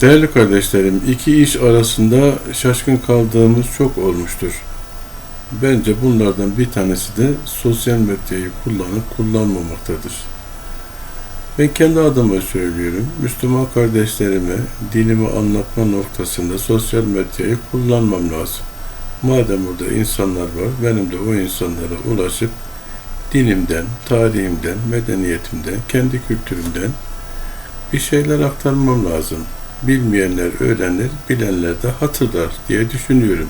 Değerli kardeşlerim, iki iş arasında şaşkın kaldığımız çok olmuştur. Bence bunlardan bir tanesi de sosyal medyayı kullanıp kullanmamaktadır. Ben kendi adıma söylüyorum, Müslüman kardeşlerime dinimi anlatma noktasında sosyal medyayı kullanmam lazım. Madem burada insanlar var, benim de o insanlara ulaşıp dinimden, tarihimden, medeniyetimden, kendi kültürümden bir şeyler aktarmam lazım. Bilmeyenler öğrenir, bilenler de hatırlar diye düşünüyorum.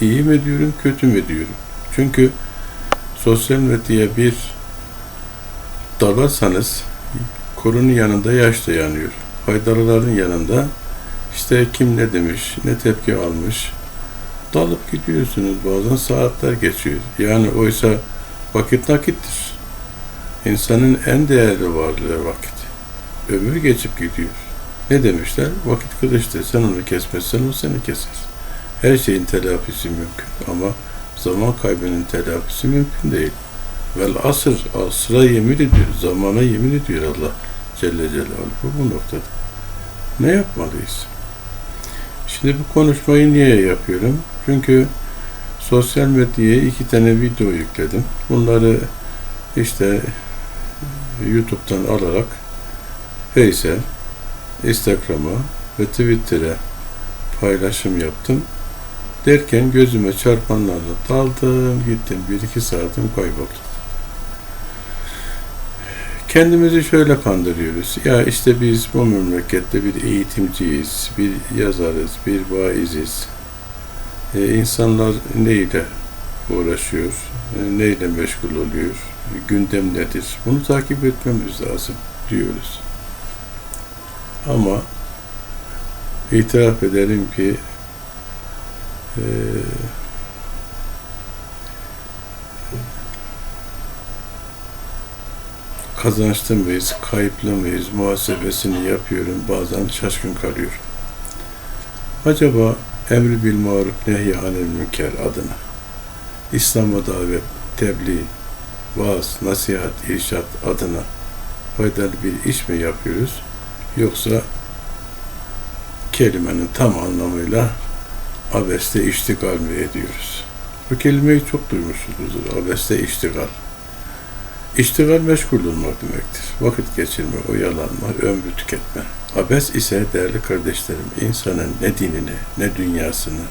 İyi mi diyorum, kötü mü diyorum. Çünkü sosyal medyaya bir dalarsanız korunun yanında yaş da yanıyor. Faydalıların yanında işte kim ne demiş, ne tepki almış. Dalıp gidiyorsunuz bazen saatler geçiyor. Yani oysa vakit nakittir. İnsanın en değerli varlığı vakit. Ömür geçip gidiyor. Ne demişler? Vakit kılıçtır. Sen onu kesmezsen o seni keser. Her şeyin telafisi mümkün ama zaman kaybının telafisi mümkün değil. Vel asır, asıra yemin ediyor, zamana yemin ediyor Allah Celle Celaluhu bu noktada. Ne yapmalıyız? Şimdi bu konuşmayı niye yapıyorum? Çünkü sosyal medyaya iki tane video yükledim. Bunları işte YouTube'dan alarak Face'e, Instagram'a ve Twitter'e paylaşım yaptım. Derken gözüme çarpanlarla daldım, gittim. Bir iki saatim kayboldu. Kendimizi şöyle kandırıyoruz. Ya işte biz bu memlekette bir eğitimciyiz, bir yazarız, bir vaiziz. Ee, insanlar neyle uğraşıyor, e, neyle meşgul oluyor, gündem nedir? Bunu takip etmemiz lazım diyoruz. Ama itiraf ederim ki e, kazançlı mıyız, kayıplı mıyız muhasebesini yapıyorum. Bazen şaşkın kalıyorum. Acaba emri bil maruf nehy anil münker adına İslam'a davet, tebliğ, vaaz, nasihat, irşat adına faydalı bir iş mi yapıyoruz? Yoksa kelimenin tam anlamıyla abeste iştigal mi ediyoruz? Bu kelimeyi çok duymuşsunuzdur. Abeste iştigal. İştigal meşgul olmak demektir. Vakit geçirme, oyalanma, ömrü tüketme. Abes ise değerli kardeşlerim, insanın ne dinine, ne dünyasını,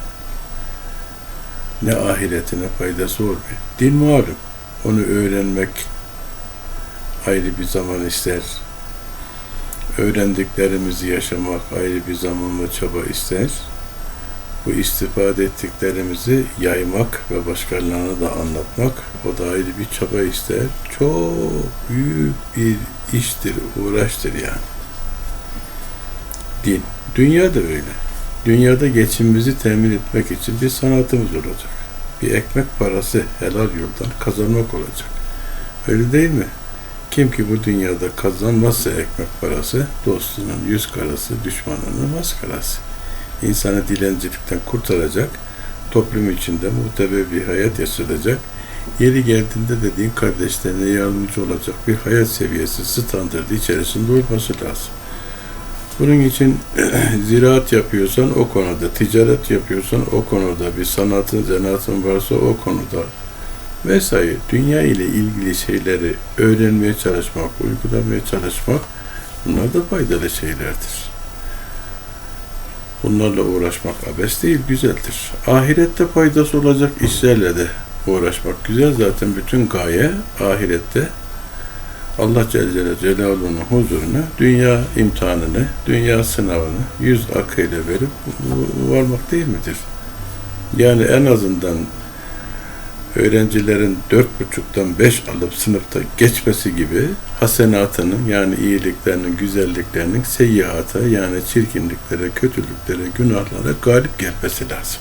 ne ahiretine faydası olmuyor. Din malum. Onu öğrenmek ayrı bir zaman ister. Öğrendiklerimizi yaşamak ayrı bir zaman ve çaba ister. Bu istifade ettiklerimizi yaymak ve başkalarına da anlatmak o da ayrı bir çaba ister. Çok büyük bir iştir, uğraştır yani. Din. Dünya da öyle. Dünyada geçimimizi temin etmek için bir sanatımız olacak. Bir ekmek parası helal yoldan kazanmak olacak. Öyle değil mi? Kim ki bu dünyada kazanmazsa ekmek parası, dostunun yüz karası, düşmanının maskarası. İnsanı dilencilikten kurtaracak, toplum içinde muhteber bir hayat yaşatacak, yeri geldiğinde dediğin kardeşlerine yardımcı olacak bir hayat seviyesi, standartı içerisinde olması lazım. Bunun için ziraat yapıyorsan o konuda, ticaret yapıyorsan o konuda, bir sanatın, zanaatın varsa o konuda vesaire dünya ile ilgili şeyleri öğrenmeye çalışmak, uygulamaya çalışmak bunlar da faydalı şeylerdir. Bunlarla uğraşmak abes değil, güzeldir. Ahirette faydası olacak işlerle de uğraşmak güzel. Zaten bütün gaye ahirette Allah Celle Celaluhu'nun huzuruna dünya imtihanını, dünya sınavını yüz akıyla verip varmak değil midir? Yani en azından öğrencilerin dört buçuktan beş alıp sınıfta geçmesi gibi hasenatının yani iyiliklerinin, güzelliklerinin seyyihata yani çirkinliklere, kötülüklere, günahlara galip gelmesi lazım.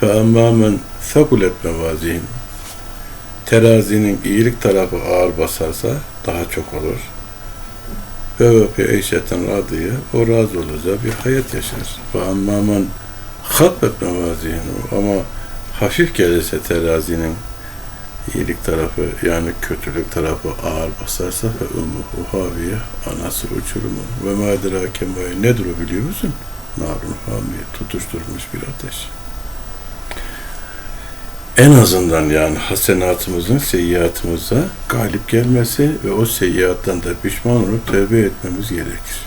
فَاَمَّا مَنْ ثَقُلَتْ مَوَازِينَ Terazinin iyilik tarafı ağır basarsa daha çok olur. Ve ve eyşeten radiye o razı olacağı bir hayat yaşar. فَاَمَّا مَنْ خَطَّتْ مَوَازِينَ Ama hafif gelirse terazinin iyilik tarafı yani kötülük tarafı ağır basarsa fe ummuhu haviye anası uçurumu ve madira kemaya nedir o biliyor musun? Narun hamiye tutuşturmuş bir ateş. En azından yani hasenatımızın seyyiatımıza galip gelmesi ve o seyyiattan da pişman olup tövbe etmemiz gerekir.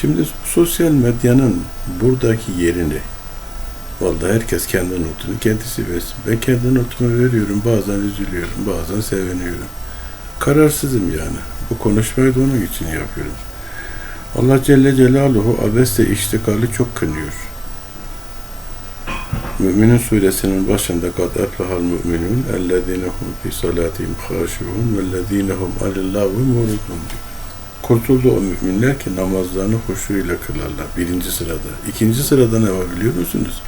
Şimdi sosyal medyanın buradaki yerini Vallahi herkes kendi notunu kendisi versin. Ben kendi notumu veriyorum. Bazen üzülüyorum. Bazen seviniyorum. Kararsızım yani. Bu konuşmayı da onun için yapıyorum. Allah Celle Celaluhu abeste iştikali çok kınıyor. Müminin suresinin başında kad eflahal müminun ellezine hum fi salatihim haşiun vellezine hum alillahu muridun diyor. Kurtuldu o müminler ki namazlarını huşuyla kılarlar. Birinci sırada. İkinci sırada ne var biliyor musunuz?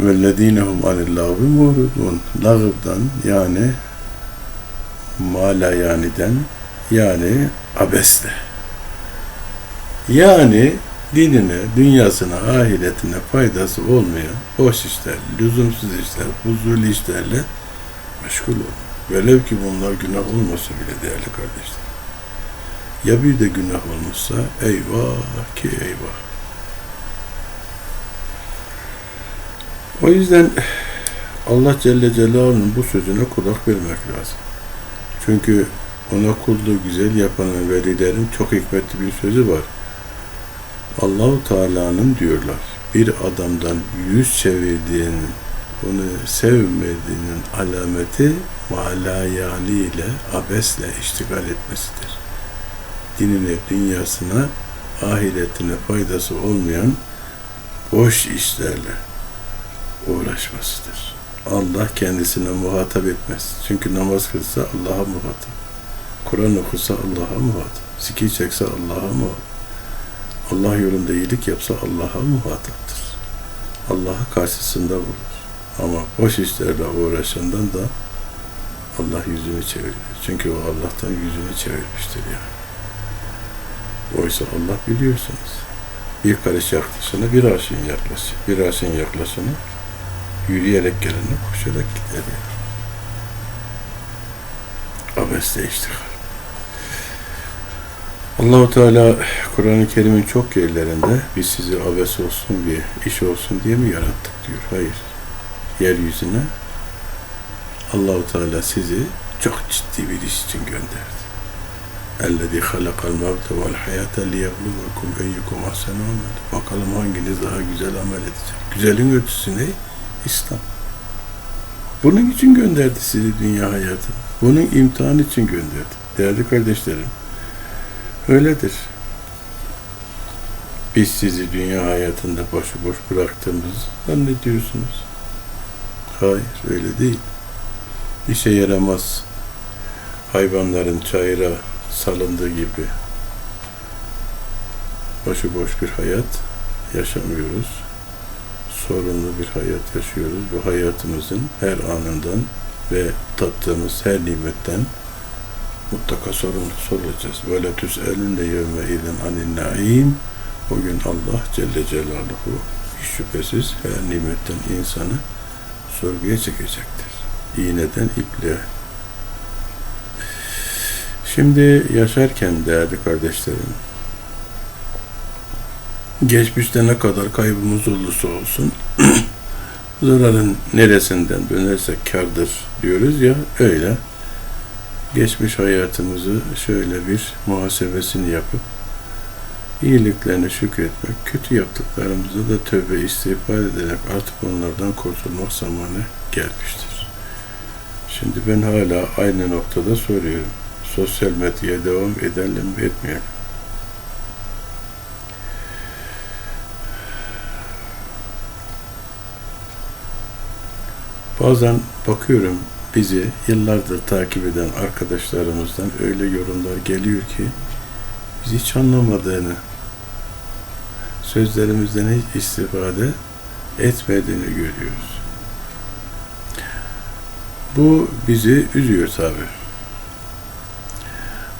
vellezinehum anillâhü muhridun lağıbdan yani mala yaniden yani abesle yani dinine, dünyasına, ahiretine faydası olmayan boş işler, lüzumsuz işler, huzurlu işlerle meşgul olun. Velev ki bunlar günah olmasa bile değerli kardeşler. Ya bir de günah olmuşsa eyvah ki eyvah. O yüzden Allah Celle Celaluhu'nun bu sözüne kulak vermek lazım. Çünkü ona kulluğu güzel yapanın velilerin çok hikmetli bir sözü var. Allahu Teala'nın diyorlar bir adamdan yüz çevirdiğinin onu sevmediğinin alameti malayani ile abesle iştigal etmesidir. Dinine, dünyasına, ahiretine faydası olmayan boş işlerle uğraşmasıdır. Allah kendisine muhatap etmez. Çünkü namaz kılsa Allah'a muhatap. Kur'an okusa Allah'a muhatap. Zikir çekse Allah'a muhatap. Allah yolunda iyilik yapsa Allah'a muhataptır. Allah'ı karşısında bulur. Ama boş işlerle uğraşandan da Allah yüzünü çevirir. Çünkü o Allah'tan yüzünü çevirmiştir yani. Oysa Allah biliyorsunuz. Bir karış yaklaşana bir arşın yaklaşır. Bir arşın yaklaşana yürüyerek gelene koşarak gider yani. Abesle iştihar. Allahu Teala Kur'an-ı Kerim'in çok yerlerinde biz sizi abes olsun diye, iş olsun diye mi yarattık diyor. Hayır. Yeryüzüne Allahu Teala sizi çok ciddi bir iş için gönderdi. اَلَّذ۪ي خَلَقَ الْمَوْتَ وَالْحَيَاةَ لِيَبْلُوَكُمْ اَيُّكُمْ اَحْسَنُ عَمَلًا Bakalım hanginiz daha güzel amel edecek. Güzelin ölçüsü ne? İslam. Bunun için gönderdi sizi dünya hayatına. Bunun imtihan için gönderdi. Değerli kardeşlerim, öyledir. Biz sizi dünya hayatında başıboş bıraktığımız zannediyorsunuz. Hayır, öyle değil. İşe yaramaz hayvanların çayıra salındığı gibi başıboş bir hayat yaşamıyoruz. Sorunlu bir hayat yaşıyoruz. Bu hayatımızın her anından ve tattığımız her nimetten mutlaka sorumlu sorulacağız. Ve la tüs'elünne yevme idin anin naim. Bugün Allah Celle Celaluhu hiç şüphesiz her nimetten insanı sorguya çekecektir. İğneden ipliğe. Şimdi yaşarken değerli kardeşlerim, geçmişte ne kadar kaybımız olursa olsun zararın neresinden dönersek kardır diyoruz ya öyle geçmiş hayatımızı şöyle bir muhasebesini yapıp iyiliklerine şükretmek, kötü yaptıklarımızı da tövbe istiğfar ederek artık onlardan kurtulmak zamanı gelmiştir. Şimdi ben hala aynı noktada soruyorum. Sosyal medyaya devam edelim mi etmeyelim? Bazen bakıyorum bizi yıllardır takip eden arkadaşlarımızdan öyle yorumlar geliyor ki biz hiç anlamadığını, sözlerimizden hiç istifade etmediğini görüyoruz. Bu bizi üzüyor tabi.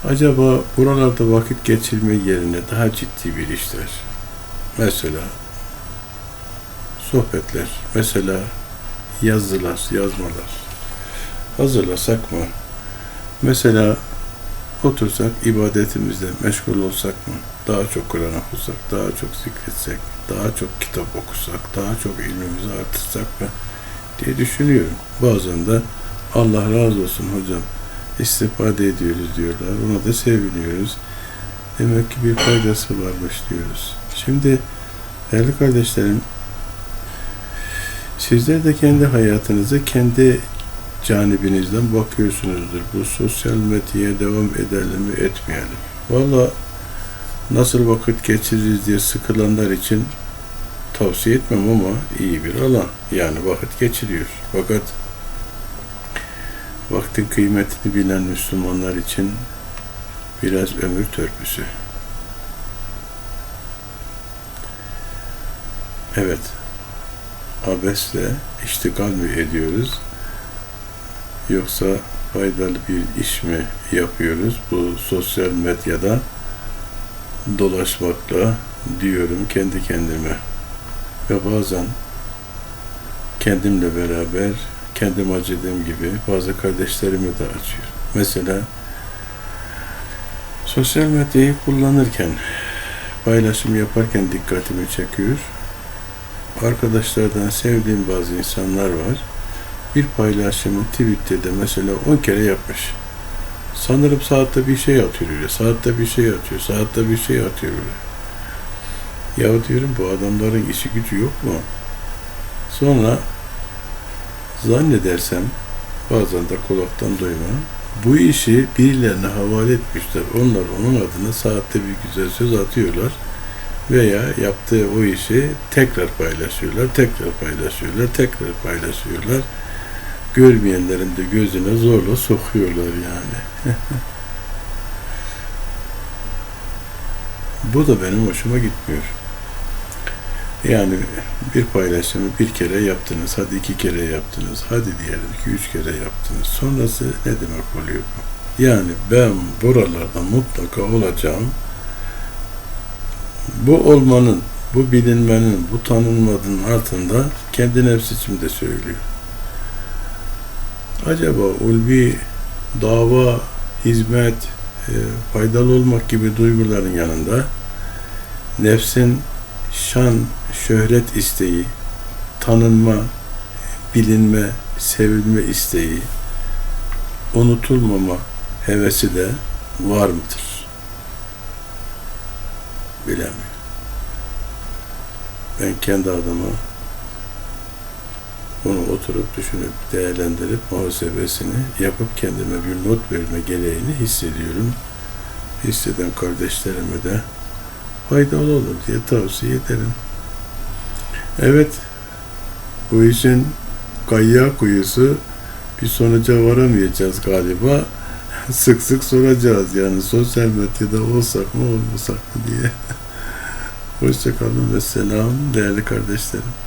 Acaba buralarda vakit geçirme yerine daha ciddi bir işler, mesela sohbetler, mesela yazılar, yazmalar, hazırlasak mı? Mesela otursak ibadetimizle meşgul olsak mı? Daha çok Kur'an okusak, daha çok zikretsek, daha çok kitap okusak, daha çok ilmimizi artırsak mı? diye düşünüyorum. Bazen de Allah razı olsun hocam istifade ediyoruz diyorlar. Ona da seviniyoruz. Demek ki bir faydası varmış diyoruz. Şimdi değerli kardeşlerim sizler de kendi hayatınıza kendi canibinizden bakıyorsunuzdur. Bu sosyal medyaya devam edelim mi etmeyelim. Valla nasıl vakit geçiririz diye sıkılanlar için tavsiye etmem ama iyi bir alan. Yani vakit geçiriyor. Fakat vaktin kıymetini bilen Müslümanlar için biraz ömür törpüsü. Evet, abesle iştigal mi ediyoruz? Yoksa faydalı bir iş mi yapıyoruz? Bu sosyal medyada dolaşmakla diyorum kendi kendime. Ve bazen kendimle beraber kendim acıdığım gibi bazı kardeşlerimi de acıyor. Mesela sosyal medyayı kullanırken paylaşım yaparken dikkatimi çekiyor. Arkadaşlardan sevdiğim bazı insanlar var. Bir paylaşımı Twitter'da mesela 10 kere yapmış. Sanırım saatte bir şey atıyor öyle. Saatte bir şey atıyor. Saatte bir şey atıyor öyle. Ya diyorum bu adamların işi gücü yok mu? Sonra zannedersem bazen de kulaktan duyma bu işi birilerine havale etmişler. Onlar onun adına saatte bir güzel söz atıyorlar veya yaptığı o işi tekrar paylaşıyorlar, tekrar paylaşıyorlar, tekrar paylaşıyorlar. Görmeyenlerin de gözüne zorla sokuyorlar yani. Bu da benim hoşuma gitmiyor. Yani bir paylaşımı bir kere yaptınız, hadi iki kere yaptınız, hadi diyelim ki üç kere yaptınız. Sonrası ne demek oluyor bu? Yani ben buralarda mutlaka olacağım. Bu olmanın, bu bilinmenin, bu tanınmadığın altında kendi nefsi içimde söylüyor. Acaba ulvi dava, hizmet, e, faydalı olmak gibi duyguların yanında nefsin şan, şöhret isteği, tanınma, bilinme, sevilme isteği, unutulmama hevesi de var mıdır? Bilemiyorum. Ben kendi adıma bunu oturup düşünüp değerlendirip muhasebesini yapıp kendime bir not verme gereğini hissediyorum. Hisseden kardeşlerime de faydalı olur diye tavsiye ederim. Evet, bu işin kayya kuyusu bir sonuca varamayacağız galiba. Sık sık soracağız yani sosyal medyada olsak mı olmasak mı diye. Hoşçakalın ve selam değerli kardeşlerim.